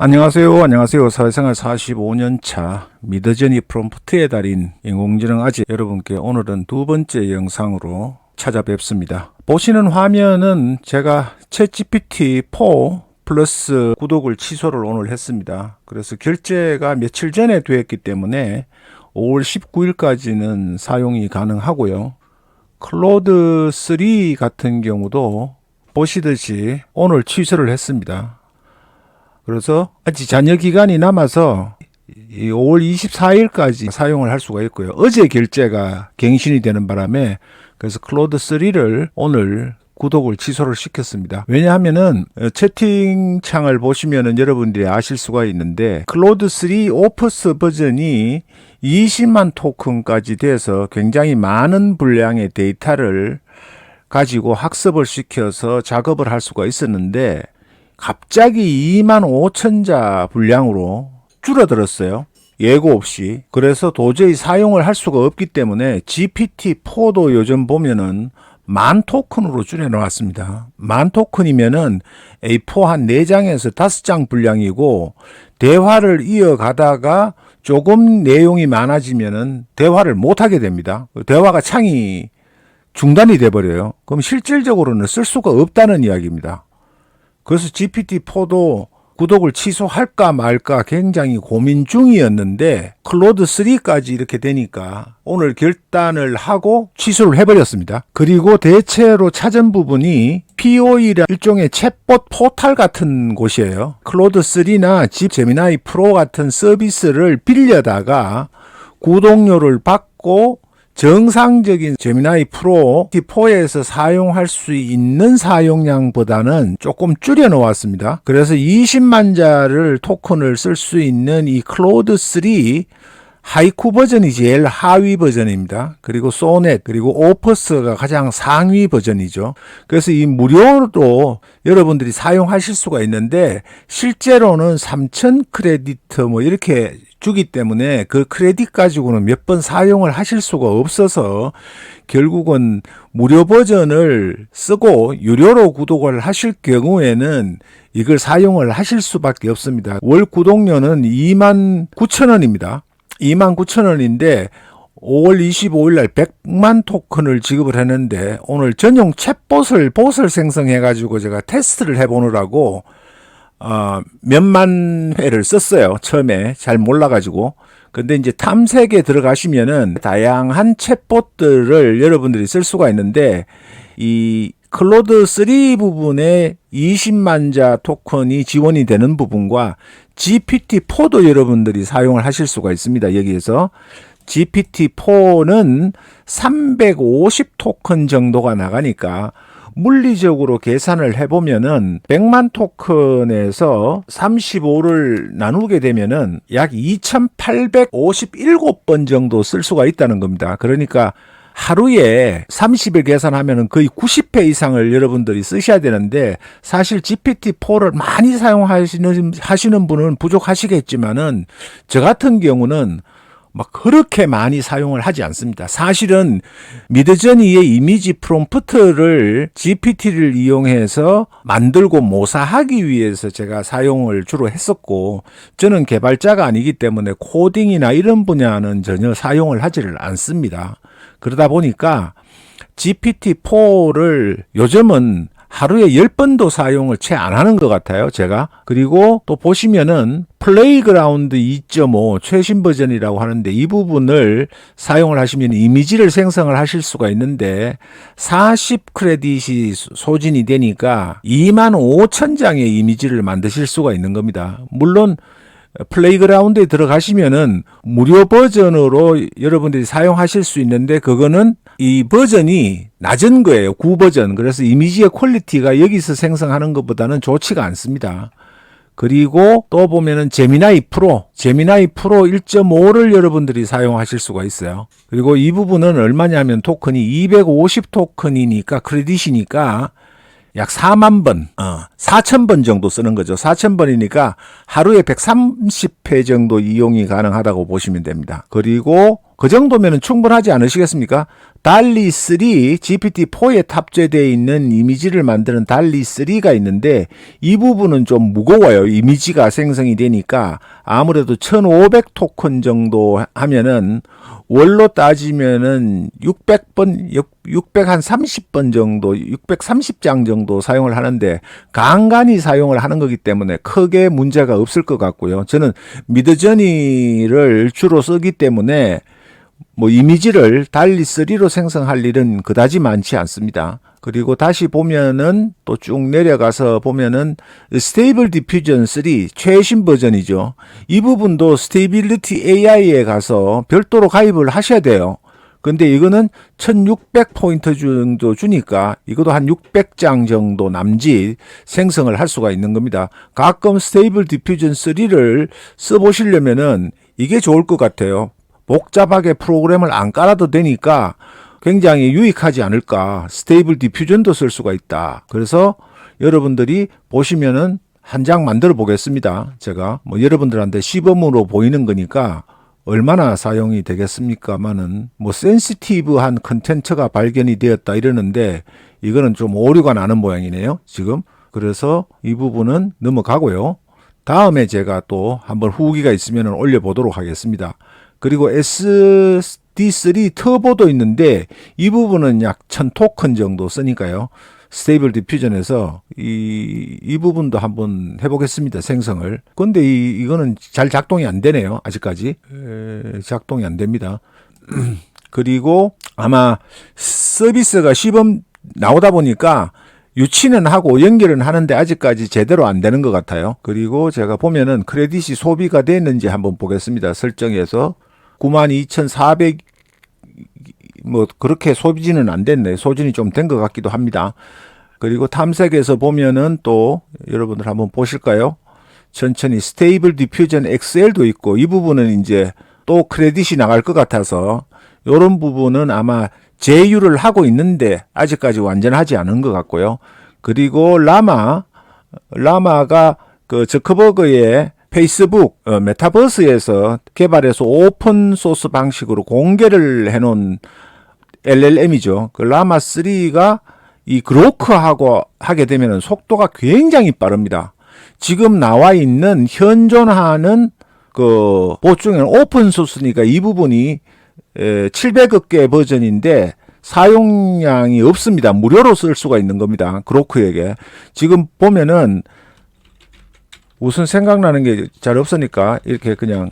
안녕하세요. 안녕하세요. 사회생활 45년 차 미더저니 프롬프트의 달인 인공지능 아재 여러분께 오늘은 두 번째 영상으로 찾아뵙습니다. 보시는 화면은 제가 챗GPT4 플러스 구독을 취소를 오늘 했습니다. 그래서 결제가 며칠 전에 되었기 때문에 5월 19일까지는 사용이 가능하고요. 클로드 3 같은 경우도 보시듯이 오늘 취소를 했습니다. 그래서 아직 잔여 기간이 남아서 이 5월 24일까지 사용을 할 수가 있고요. 어제 결제가 갱신이 되는 바람에 그래서 클로드 3를 오늘 구독을 취소를 시켰습니다. 왜냐하면은 어, 채팅창을 보시면은 여러분들이 아실 수가 있는데 클로드 3 오퍼스 버전이 20만 토큰까지 돼서 굉장히 많은 분량의 데이터를 가지고 학습을 시켜서 작업을 할 수가 있었는데 갑자기 2만 5천 자 분량으로 줄어들었어요. 예고 없이. 그래서 도저히 사용을 할 수가 없기 때문에 GPT-4도 요즘 보면은 만 토큰으로 줄여놓았습니다. 만 토큰이면은 A4 한 4장에서 5장 분량이고 대화를 이어가다가 조금 내용이 많아지면은 대화를 못하게 됩니다. 대화가 창이 중단이 돼버려요. 그럼 실질적으로는 쓸 수가 없다는 이야기입니다. 그래서 GPT-4도 구독을 취소할까 말까 굉장히 고민 중이었는데 클로드 3까지 이렇게 되니까 오늘 결단을 하고 취소를 해버렸습니다. 그리고 대체로 찾은 부분이 POE라 일종의 챗봇 포탈 같은 곳이에요. 클로드 3나 집 제미나이 프로 같은 서비스를 빌려다가 구독료를 받고 정상적인 제미나이 프로 T4에서 사용할 수 있는 사용량보다는 조금 줄여 놓았습니다. 그래서 20만 자를 토큰을 쓸 수 있는 이 클로드 3 하이쿠 버전이 제일 하위 버전입니다. 그리고 소넷 그리고 오퍼스가 가장 상위 버전이죠. 그래서 이 무료로 여러분들이 사용하실 수가 있는데 실제로는 3,000 크레디트 뭐 이렇게 주기 때문에 그 크레딧 가지고는 몇 번 사용을 하실 수가 없어서 결국은 무료 버전을 쓰고 유료로 구독을 하실 경우에는 이걸 사용을 하실 수밖에 없습니다. 월 구독료는 2만 9천 원입니다. 2만 9천 원인데 5월 25일 날 100만 토큰을 지급을 했는데 오늘 전용 챗봇을 봇을 생성해 가지고 제가 테스트를 해 보느라고 어, 몇만 회를 썼어요. 처음에 잘 몰라가지고. 근데 이제 탐색에 들어가시면은 다양한 챗봇들을 여러분들이 쓸 수가 있는데 이 클로드 3 부분에 20만 자 토큰이 지원이 되는 부분과 GPT-4도 여러분들이 사용을 하실 수가 있습니다. 여기에서 GPT-4는 350 토큰 정도가 나가니까 물리적으로 계산을 해보면은 100만 토큰에서 35를 나누게 되면은 약 2857번 정도 쓸 수가 있다는 겁니다. 그러니까 하루에 30일 계산하면은 거의 90회 이상을 여러분들이 쓰셔야 되는데 사실 GPT-4를 많이 사용하시는 하시는 분은 부족하시겠지만은 저 같은 경우는 막 그렇게 많이 사용을 하지 않습니다. 사실은 미드저니의 이미지 프롬프트를 GPT를 이용해서 만들고 모사하기 위해서 제가 사용을 주로 했었고 저는 개발자가 아니기 때문에 코딩이나 이런 분야는 전혀 사용을 하지를 않습니다. 그러다 보니까 GPT-4를 요즘은 하루에 10번도 사용을 채 안 하는 것 같아요, 제가. 그리고 또 보시면은 플레이그라운드 2.5 최신 버전이라고 하는데 이 부분을 사용을 하시면 이미지를 생성을 하실 수가 있는데 40 크레딧이 소진이 되니까 2만 5천 장의 이미지를 만드실 수가 있는 겁니다. 물론 플레이그라운드에 들어가시면은 무료 버전으로 여러분들이 사용하실 수 있는데 그거는 이 버전이 낮은 거예요. 구 버전. 그래서 이미지의 퀄리티가 여기서 생성하는 것보다는 좋지가 않습니다. 그리고 또 보면은 제미나이 프로, 제미나이 프로 1.5를 여러분들이 사용하실 수가 있어요. 그리고 이 부분은 얼마냐면 토큰이 250 토큰이니까 크레딧이니까 약 4만 번, 어, 4천 번 정도 쓰는 거죠. 4천 번이니까 하루에 130회 정도 이용이 가능하다고 보시면 됩니다. 그리고 그 정도면 충분하지 않으시겠습니까? 달리 3 GPT-4에 탑재되어 있는 이미지를 만드는 달리 3가 있는데 이 부분은 좀 무거워요. 이미지가 생성이 되니까 아무래도 1500 토큰 정도 하면은 월로 따지면은 600번, 600한 30번 정도, 630장 정도 사용을 하는데 간간히 사용을 하는 거기 때문에 크게 문제가 없을 것 같고요. 저는 미드저니를 주로 쓰기 때문에 뭐 이미지를 달리 3로 생성할 일은 그다지 많지 않습니다. 그리고 다시 보면은 또 쭉 내려가서 보면은 스테이블 디퓨전 3 최신 버전이죠. 이 부분도 스테이빌리티 AI에 가서 별도로 가입을 하셔야 돼요. 근데 이거는 1600포인트 정도 주니까 이것도 한 600장 정도 남짓 생성을 할 수가 있는 겁니다. 가끔 스테이블 디퓨전 3를 써보시려면은 이게 좋을 것 같아요. 복잡하게 프로그램을 안 깔아도 되니까 굉장히 유익하지 않을까. 스테이블 디퓨전도 쓸 수가 있다. 그래서 여러분들이 보시면은 한 장 만들어 보겠습니다. 제가 뭐 여러분들한테 시범으로 보이는 거니까 얼마나 사용이 되겠습니까마는 뭐 센시티브한 컨텐츠가 발견이 되었다 이러는데 이거는 좀 오류가 나는 모양이네요. 지금 그래서 이 부분은 넘어가고요. 다음에 제가 또 한번 후기가 있으면 올려보도록 하겠습니다. 그리고 SD3 터보도 있는데 이 부분은 약 1000 토큰 정도 쓰니까요. 스테이블 디퓨전에서 이, 이 부분도 한번 해보겠습니다. 생성을. 근데 이, 이거는 잘 작동이 안 되네요. 아직까지. 에, 작동이 안 됩니다. 그리고 아마 서비스가 시범 나오다 보니까 유치는 하고 연결은 하는데 아직까지 제대로 안 되는 것 같아요. 그리고 제가 보면은 크레딧이 소비가 됐는지 한번 보겠습니다. 설정해서 92,400, 뭐, 그렇게 소비지는 안 됐네. 소진이 좀 된 것 같기도 합니다. 그리고 탐색에서 보면은 또 여러분들 한번 보실까요? 천천히 스테이블 디퓨전 XL도 있고 이 부분은 이제 또 크레딧이 나갈 것 같아서 이런 부분은 아마 제휴를 하고 있는데 아직까지 완전하지 않은 것 같고요. 그리고 라마, 라마가 그 저커버그의 페이스북 어, 메타버스에서 개발해서 오픈 소스 방식으로 공개를 해놓은 LLM이죠. 그 라마 3가 이 그로크하고 하게 되면 속도가 굉장히 빠릅니다. 지금 나와 있는 현존하는 그 보충은 오픈 소스니까 이 부분이 700억 개 버전인데 사용량이 없습니다. 무료로 쓸 수가 있는 겁니다. 그로크에게. 지금 보면은 우선 생각나는 게 잘 없으니까 이렇게 그냥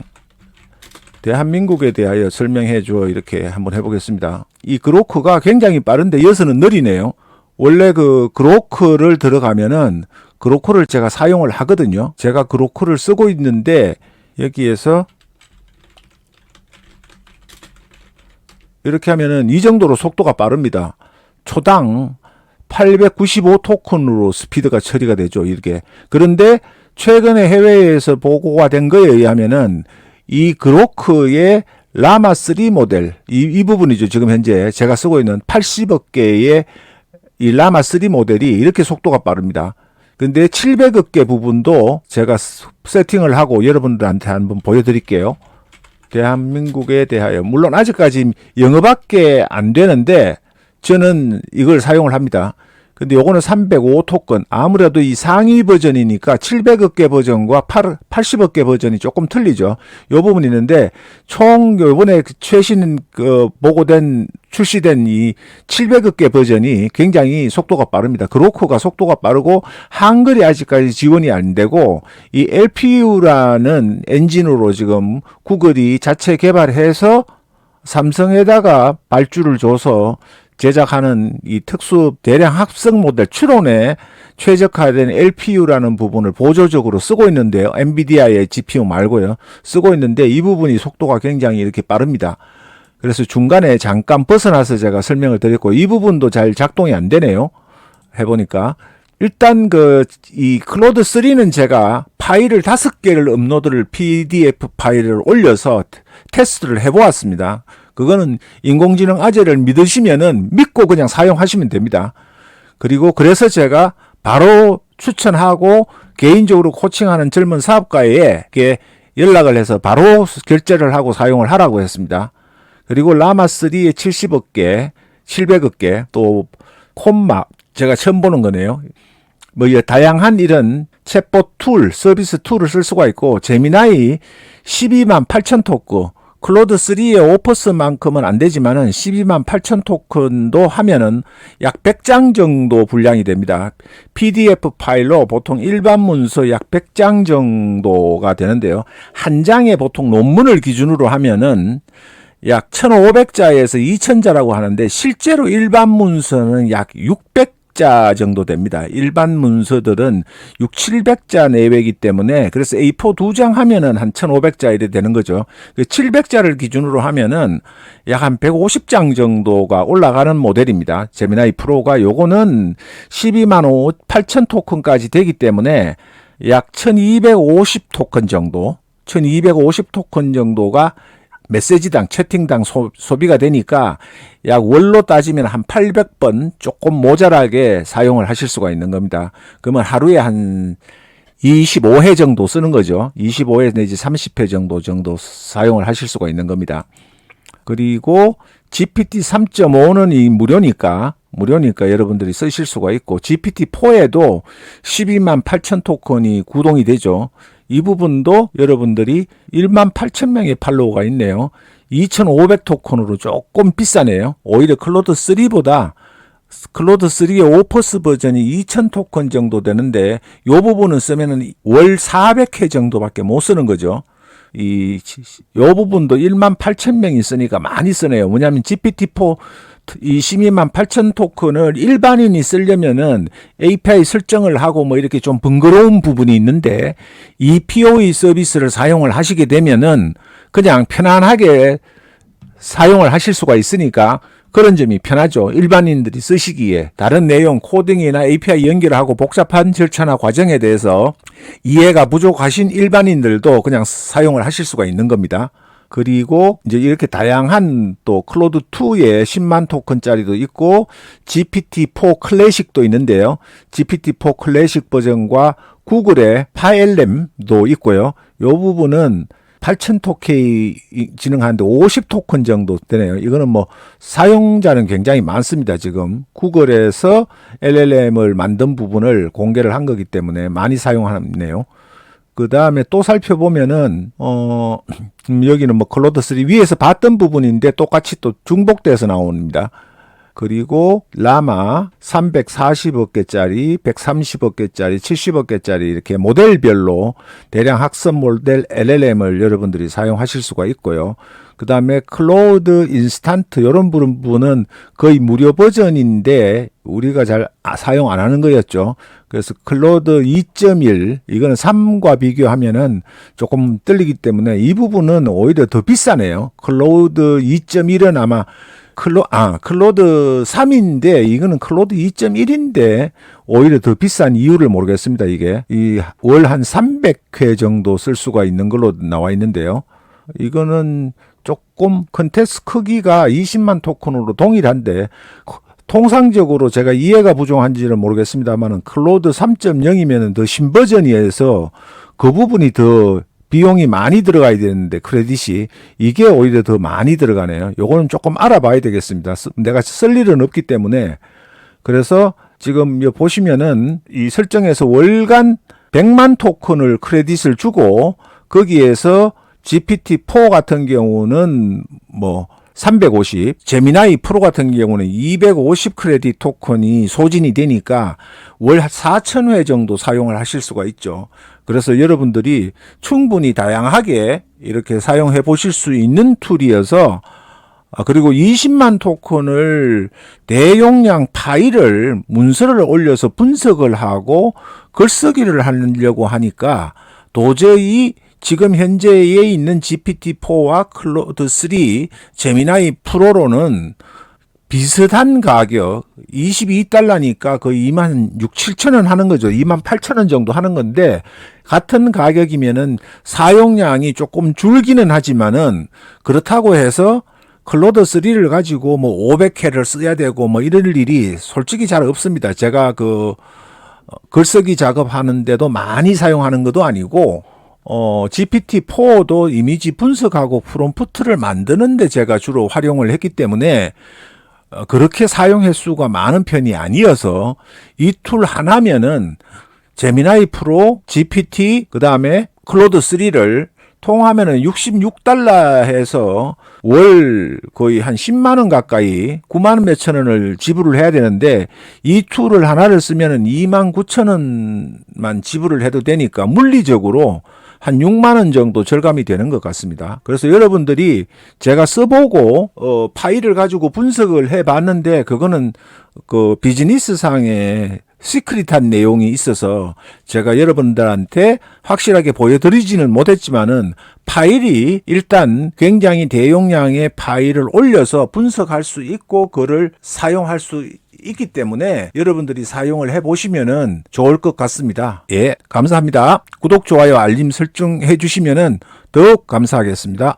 대한민국에 대하여 설명해 줘 이렇게 한번 해보겠습니다. 이 그로크가 굉장히 빠른데 여서는 느리네요. 원래 그 그로크를 들어가면은 그로크를 제가 사용을 하거든요. 제가 그로크를 쓰고 있는데 여기에서 이렇게 하면은 이 정도로 속도가 빠릅니다. 초당 895 토큰으로 스피드가 처리가 되죠. 이렇게. 그런데 최근에 해외에서 보고가 된 거에 의하면은 이 그로크의 라마 3 모델 이, 이 부분이죠. 지금 현재 제가 쓰고 있는 80억 개의 이 라마 3 모델이 이렇게 속도가 빠릅니다. 근데 700억 개 부분도 제가 세팅을 하고 여러분들한테 한번 보여드릴게요. 대한민국에 대하여 물론 아직까지 영어밖에 안 되는데 저는 이걸 사용을 합니다. 근데 요거는 305 토큰. 아무래도 이 상위 버전이니까 700억 개 버전과 8, 80억 개 버전이 조금 틀리죠. 요 부분이 있는데 총 요번에 그 최신 그 보고된 출시된 이 700억 개 버전이 굉장히 속도가 빠릅니다. 그로코가 속도가 빠르고 한글이 아직까지 지원이 안 되고 이 LPU라는 엔진으로 지금 구글이 자체 개발해서 삼성에다가 발주를 줘서 제작하는 이 특수 대량 합성 모델 추론에 최적화된 LPU라는 부분을 보조적으로 쓰고 있는데요. 엔비디아의 GPU 말고요. 쓰고 있는데 이 부분이 속도가 굉장히 이렇게 빠릅니다. 그래서 중간에 잠깐 벗어나서 제가 설명을 드렸고 이 부분도 잘 작동이 안 되네요. 해보니까 일단 그 이 클로드 3는 제가 파일을 다섯 개를 업로드를 PDF 파일을 올려서 테스트를 해보았습니다. 그거는 인공지능 아재를 믿으시면은 믿고 그냥 사용하시면 됩니다. 그리고 그래서 제가 바로 추천하고 개인적으로 코칭하는 젊은 사업가에게 연락을 해서 바로 결제를 하고 사용을 하라고 했습니다. 그리고 라마 3에 70억 개, 700억 개, 또 콤마 제가 처음 보는 거네요. 뭐이 다양한 이런 챗봇 툴, 서비스 툴을 쓸 수가 있고 제미나이 12만 8천 토크, 클로드 3의 오퍼스만큼은 안 되지만은 12만 8천 토큰도 하면은 약 100장 정도 분량이 됩니다. PDF 파일로 보통 일반 문서 약 100장 정도가 되는데요. 한 장에 보통 논문을 기준으로 하면은 약 1,500자에서 2,000자라고 하는데 실제로 일반 문서는 약 600 자 정도 됩니다. 일반 문서들은 6, 700자 내외이기 때문에 그래서 A4 두 장 하면은 한 1,500자 이래 되는 거죠. 그 700자를 기준으로 하면은 약 한 150장 정도가 올라가는 모델입니다. 제미나이 프로가 요거는 12만 5, 8천 토큰까지 되기 때문에 약 1250 토큰 정도, 1250 토큰 정도가 메시지당 채팅당 소, 소비가 되니까 약 월로 따지면 한 800번 조금 모자라게 사용을 하실 수가 있는 겁니다. 그러면 하루에 한 25회 정도 쓰는 거죠. 25회 내지 30회 정도 정도 사용을 하실 수가 있는 겁니다. 그리고 GPT 3.5는 이 무료니까 무료니까 여러분들이 쓰실 수가 있고 GPT-4에도 12만 8천 토큰이 구동이 되죠. 이 부분도 여러분들이 1만 8천 명의 팔로워가 있네요. 2,500 토큰으로 조금 비싸네요. 오히려 클로드 3보다 클로드 3의 오퍼스 버전이 2,000 토큰 정도 되는데 요 부분은 쓰면은 월 400회 정도밖에 못 쓰는 거죠. 이, 요 부분도 1만 8천 명이 쓰니까 많이 쓰네요. 뭐냐면 GPT-4 이 12만 8천 토큰을 일반인이 쓰려면은 API 설정을 하고 뭐 이렇게 좀 번거로운 부분이 있는데 이 POE 서비스를 사용을 하시게 되면은 그냥 편안하게 사용을 하실 수가 있으니까 그런 점이 편하죠. 일반인들이 쓰시기에 다른 내용 코딩이나 API 연결하고 복잡한 절차나 과정에 대해서 이해가 부족하신 일반인들도 그냥 사용을 하실 수가 있는 겁니다. 그리고 이제 이렇게 다양한 또 클로드 2에 10만 토큰짜리도 있고 GPT-4 클래식도 있는데요. GPT-4 클래식 버전과 구글의 파엘렘도 있고요. 요 부분은 8,000 토케이 진행하는데 50 토큰 정도 되네요. 이거는 뭐 사용자는 굉장히 많습니다. 지금 구글에서 LLM을 만든 부분을 공개를 한 거기 때문에 많이 사용하네요. 그 다음에 또 살펴보면은, 어, 음, 여기는 뭐 클로드 3 위에서 봤던 부분인데 똑같이 또 중복돼서 나옵니다. 그리고 라마 340억 개짜리, 130억 개짜리, 70억 개짜리 이렇게 모델별로 대량 학습 모델 LLM을 여러분들이 사용하실 수가 있고요. 그 다음에 클로우드 인스탄트 이런 부분은 거의 무료 버전인데 우리가 잘 아- 사용 안 하는 거였죠. 그래서 클로드 2.1 이거는 3과 비교하면은 조금 떨리기 때문에 이 부분은 오히려 더 비싸네요. 클로우드 2.1은 아마 클로 아 클로드 3인데 이거는 클로드 2.1인데 오히려 더 비싼 이유를 모르겠습니다. 이게 이 월 한 300회 정도 쓸 수가 있는 걸로 나와 있는데요. 이거는 조금 컨텍스 크기가 20만 토큰으로 동일한데 통상적으로 제가 이해가 부족한지는 모르겠습니다만은 클로드 3.0이면은 더 신버전이어서 그 부분이 더 비용이 많이 들어가야 되는데 크레딧이 이게 오히려 더 많이 들어가네요. 요거는 조금 알아봐야 되겠습니다. 쓰- 내가 쓸 일은 없기 때문에 그래서 지금 여 보시면은 이 설정에서 월간 100만 토큰을 크레딧을 주고 거기에서 GPT-4 같은 경우는 뭐 350, 제미나이 프로 같은 경우는 250 크레딧 토큰이 소진이 되니까 월 4,000회 정도 사용을 하실 수가 있죠. 그래서 여러분들이 충분히 다양하게 이렇게 사용해 보실 수 있는 툴이어서 아, 그리고 20만 토큰을 대용량 파일을 문서를 올려서 분석을 하고 글쓰기를 하려고 하니까 도저히 지금 현재에 있는 GPT-4와 클로드 3, 제미나이 프로로는 비슷한 가격 22달러니까 거의 2만 6, 7천 원 하는 거죠. 2만 8천 원 정도 하는 건데 같은 가격이면은 사용량이 조금 줄기는 하지만은 그렇다고 해서 클로드 3를 가지고 뭐 500회를 써야 되고 뭐 이럴 일이 솔직히 잘 없습니다. 제가 그 어, 글쓰기 작업하는데도 많이 사용하는 것도 아니고 어, GPT-4도 이미지 분석하고 프롬프트를 만드는데 제가 주로 활용을 했기 때문에 어, 그렇게 사용 횟수가 많은 편이 아니어서 이 툴 하나면은 제미나이 프로, GPT, 그 다음에 클로드 3를 통하면은 66달러 해서 월 거의 한 10만 원 가까이 9만 원 몇천 원을 지불을 해야 되는데 이 툴을 하나를 쓰면은 2만 9천 원만 지불을 해도 되니까 물리적으로 한 6만 원 정도 절감이 되는 것 같습니다. 그래서 여러분들이 제가 써보고 어, 파일을 가지고 분석을 해봤는데 그거는 그 비즈니스 상의 시크릿한 내용이 있어서 제가 여러분들한테 확실하게 보여드리지는 못했지만은 파일이 일단 굉장히 대용량의 파일을 올려서 분석할 수 있고 그를 사용할 수 있기 때문에 여러분들이 사용을 해 보시면은 좋을 것 같습니다. 예, 감사합니다. 구독, 좋아요, 알림 설정해 주시면은 더욱 감사하겠습니다.